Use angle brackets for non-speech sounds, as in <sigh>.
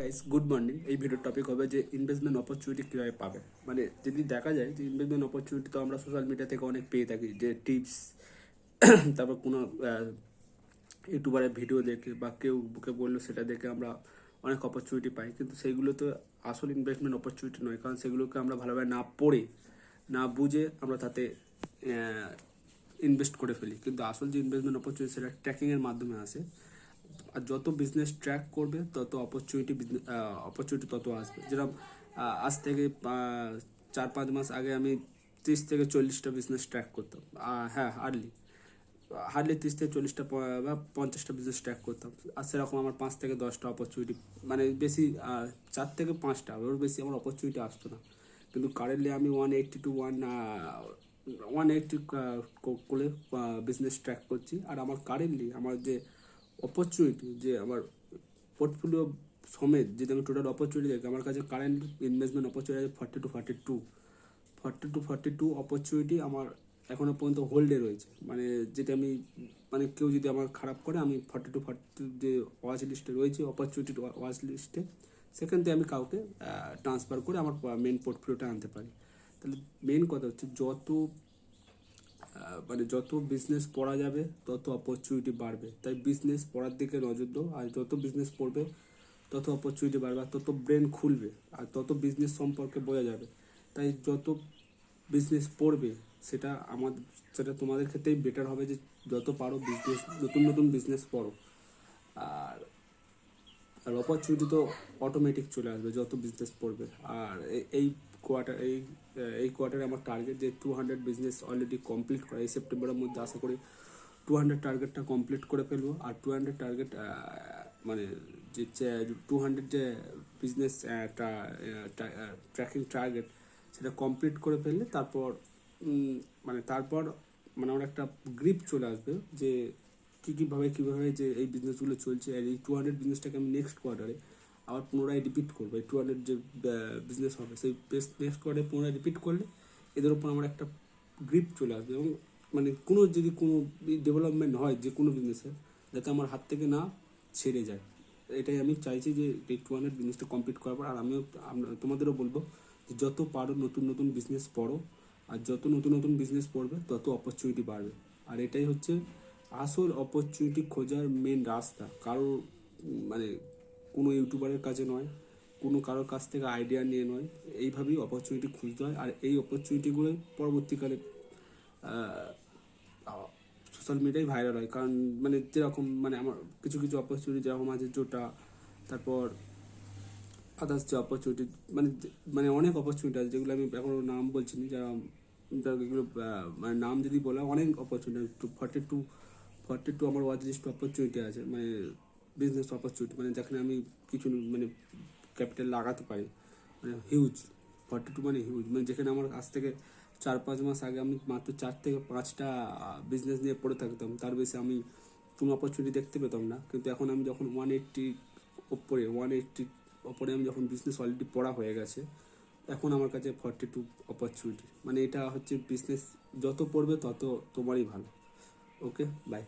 Guys good morning এই ভিডিওর topic হবে যে ইনভেস্টমেন্ট অপরচুনিটি কীভাবে পাবে। মানে যদি দেখা যায় যে ইনভেস্টমেন্ট অপরচুনিটি তো আমরা সোশ্যাল মিডিয়া থেকে অনেক পেয়ে থাকি, যে টিপস <coughs> তারপর কোনো ইউটিউবারের ভিডিও দেখে বা কেউ বুকে বলল সেটা দেখে আমরা অনেক অপরচুনিটি পাই। কিন্তু সেইগুলো তো আসল ইনভেস্টমেন্ট অপরচুনিটি নয়, কারণ সেগুলোকে আমরা ভালোভাবে না পড়ে, না বুঝে আমরা তাতে ইনভেস্ট করে ফেলি। কিন্তু আসল যে ইনভেস্টমেন্ট অপরচুনিটি সেটা ট্র্যাকিংয়ের মাধ্যমে আসে। আর যত বিজনেস ট্র্যাক করবে, তত অপরচুনিটি অপরচুনিটি তত আসবে। যেরকম আজ থেকে চার পাঁচ মাস আগে আমি তিরিশ থেকে চল্লিশটা বিজনেস ট্র্যাক করতাম। হ্যাঁ হার্ডলি হার্ডলি তিরিশ থেকে চল্লিশটা বা পঞ্চাশটা বিজনেস ট্র্যাক করতাম। আর সেরকম আমার পাঁচ থেকে দশটা অপরচুনিটি মানে বেশি চার থেকে পাঁচটা ওর বেশি আমার অপরচুনিটি আসতো না। কিন্তু কারেন্টলি আমি one eighty two one one eighty করে বিজনেস ট্র্যাক করছি। আর আমার কারেন্টলি আমার যে অপরচুনিটি যে আমার পোর্টফোলিও সমেত যদি আমি টোটাল অপরচুনিটি দেখি আমার কাছে কারেন্ট ইনভেস্টমেন্ট অপরচুনিটি আছে forty two forty two forty two forty two opportunity আমার এখনও পর্যন্ত হোল্ডে রয়েছে। মানে যেটা আমি মানে কেউ যদি আমার খারাপ করে, আমি ফর্টি টু ফর্টি যে ওয়াচ লিস্টে রয়েছে অপরচুনিটি ওয়াচ লিস্টে সেখান থেকে আমি কাউকে ট্রান্সফার করে আমার মেন পোর্টফোলিওটা আনতে পারি। তাহলে মেন কথা হচ্ছে যত মানে যত বিজনেস পড়া যাবে, তত অপরচুনিটি বাড়বে। তাই বিজনেস পড়ার দিকে নজর দাও। আর যত বিজনেস পড়বে, তত অপরচুনিটি বাড়বে, আর তত ব্রেন খুলবে, আর তত বিজনেস সম্পর্কে বোঝা যাবে। তাই যত বিজনেস পড়বে, সেটা আমাদের সেটা তোমাদের ক্ষেত্রেই বেটার হবে যে যত পারো বিজনেস নতুন নতুন বিজনেস পড়ো। আর আর অপরচুনিটি তো অটোমেটিক চলে আসবে যত বিজনেস পড়বে। আর এই কোয়ার্টার এই এই কোয়ার্টারে আমার টার্গেট যে two hundred business already complete করা, এই সেপ্টেম্বরের মধ্যে আশা করি টু হান্ড্রেড টার্গেটটা কমপ্লিট করে ফেলব। আর টু হান্ড্রেড টার্গেট মানে যে টু হান্ড্রেড যে বিজনেস ট্র্যাকিং টার্গেট সেটা কমপ্লিট করে ফেললে তারপর মানে তারপর মানে আমার একটা গ্রিপ চলে আসবে যে কী কীভাবে কীভাবে যে এই বিজনেসগুলো চলছে। আর এই টু হান্ড্রেড বিজনেসটাকে আমি নেক্সট কোয়ার্টারে আবার পুনরায় রিপিট করব। এই টু হান্ড্রেড যে বিজনেস হবে, সেই নেক্সট কোয়ার্টারে পুনরায় রিপিট করলে এদের উপর আমার একটা গ্রিপ চলে আসবে এবং মানে কোনো যদি কোনো ডেভেলপমেন্ট হয় যে কোনো বিজনেসে যাতে আমার হাত থেকে না ছেড়ে যায়। এটাই আমি চাইছি যে এই টু বিজনেসটা কমপ্লিট করার পর, আর আমিও তোমাদেরও বলব যে যত পারো নতুন নতুন বিজনেস পড়ো, আর যত নতুন নতুন বিজনেস পড়বে, তত অপরচুনিটি বাড়বে। আর এটাই হচ্ছে আসল অপরচুনিটি খোঁজার মেন রাস্তা। কারও মানে কোনো ইউটিউবারের কাছে নয়, কোনো কারোর কাছ থেকে আইডিয়া নিয়ে নয়। এইভাবেই অপরচুনিটি খুঁজতে হয়। আর এই অপরচুনিটিগুলোই পরবর্তীকালে সোশ্যাল মিডিয়ায় ভাইরাল হয়। কারণ মানে যেরকম মানে আমার কিছু কিছু অপরচুনিটি যেরকম আছে জোটা, তারপর আদার্স যে অপরচুনিটি মানে মানে অনেক অপরচুনিটি আছে, যেগুলো আমি এখনও নাম বলছি না যারা এগুলো মানে নাম যদি বলা অনেক opportunity forty two forty two আমার ওয়াচ লিস্ট অপরচুনিটি আছে। মানে বিজনেস অপরচুনিটি মানে যেখানে আমি কিছু মানে ক্যাপিটাল লাগাতে পারি মানে হিউজ ফর্টি টু মানে হিউজ মানে যেখানে আমার আজ থেকে চার পাঁচ মাস আগে আমি মাত্র চার থেকে পাঁচটা বিজনেস নিয়ে পড়ে থাকতাম, তার বেশি আমি কোনো অপরচুনিটি দেখতে পেতাম না। কিন্তু এখন আমি যখন ওয়ান এইট্টি ওপরে ওয়ান এইট্টি ওপরে আমি যখন বিজনেস অলরেডি পড়া হয়ে গেছে, এখন আমার কাছে ফর্টি টু অপরচুনিটি মানে এটা হচ্ছে বিজনেস যত পড়বে তত তোমারই ভালো। Okay bye